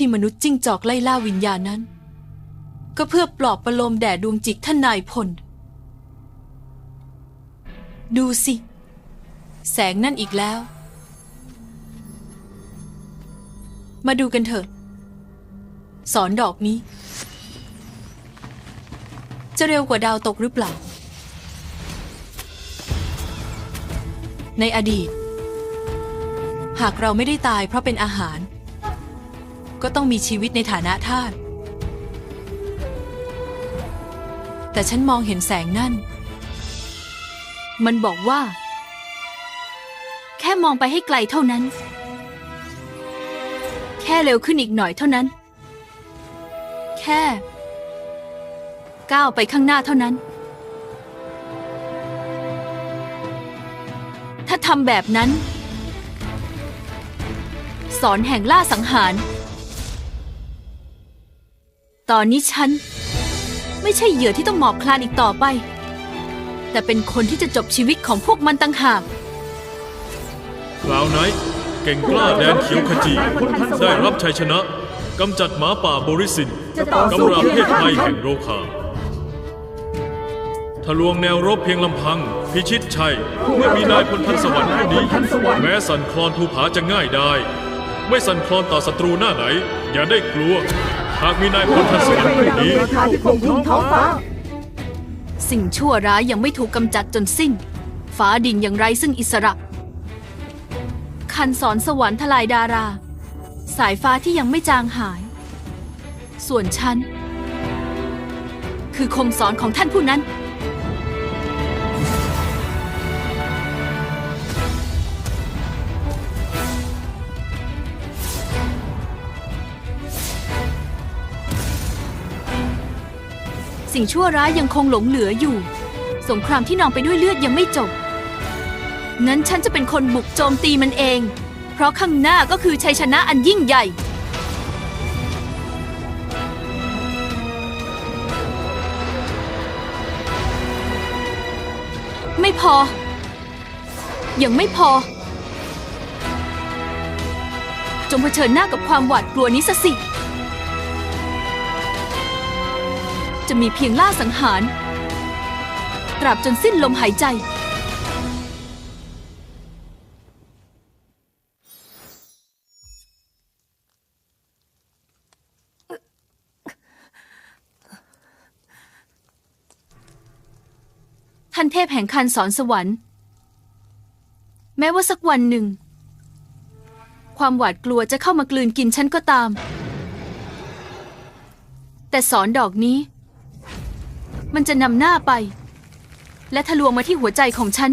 ที่มนุษย์จิ้งจอกไล่ล่าวิญญาณนั้น ก็เพื่อปลอบประโลมแด่ดวงจิตท่านนายพล ดูสิ แสงนั่นอีกแล้ว มาดูกันเถอะสอนดอกนี้ จะเร็วกว่าดาวตกหรือเปล่า ในอดีต หากเราไม่ได้ตายเพราะเป็นอาหาร ก็ต้องมีชีวิตในฐานะทาสแต่ฉันมองเห็นแสงนั่น มันบอกว่า แค่มองไปให้ไกลเท่านั้น แค่เร็วขึ้นอีกหน่อยเท่านั้น แค่ ก้าวไปข้างหน้าเท่านั้น ถ้าทำแบบนั้น สอนแห่งล่าสังหาร ตอนนี้ฉัน ไม่ใช่เหยื่อที่ต้องหมอบคลานอีกต่อไป แต่เป็นคนที่จะจบชีวิตของพวกมันต่างหาก คลาวไนท์เก่งกล้าแดนเขียวขจี ได้รับชัยชนะกำจัดหมาป่าบริสินกำราบเพศภัยแห่งโรคาทะลวงแนวรบเพียงลำพัง พิชิตชัย เมื่อมีนายพลพันสวรรค์ผู้นี้ แม้สั่นคลอนภูผาจะง่ายได้ ไม่สั่นคลอนต่อศัตรูหน้าไหน อย่าได้กลัว หากมีนายพลพันสวรรค์ผู้นี้ราที่ปกครองท้องฟ้า สิ่งชั่วร้ายยังไม่ถูกกำจัดจนสิ้น ฟ้าดินยังไร้ซึ่งอิสระ คันสอนสวรรค์ทลายดารา สายฟ้าที่ยังไม่จางหาย ส่วนฉัน คือคมสอนของท่านผู้นั้น สิ่งชั่วร้ายยังคงหลงเหลืออยู่ สงครามที่นองไปด้วยเลือดยังไม่จบ งั้นฉันจะเป็นคนบุกโจมตีมันเอง เพราะข้างหน้าก็คือชัยชนะอันยิ่งใหญ่ ไม่พอ ยังไม่พอ จงเผชิญหน้ากับความหวาดกลัวนี้ซะสิ จะมีเพียงล่าสังหาร ตราบจนสิ้นลมหายใจ ท่านเทพแห่งคันสอนสวรรค์ แม้ว่าสักวันหนึ่ง ความหวาดกลัวจะเข้ามากลืนกินฉันก็ตามแต่สอนดอกนี้ มันจะนำหน้าไป และทะลวงมาที่หัวใจของฉัน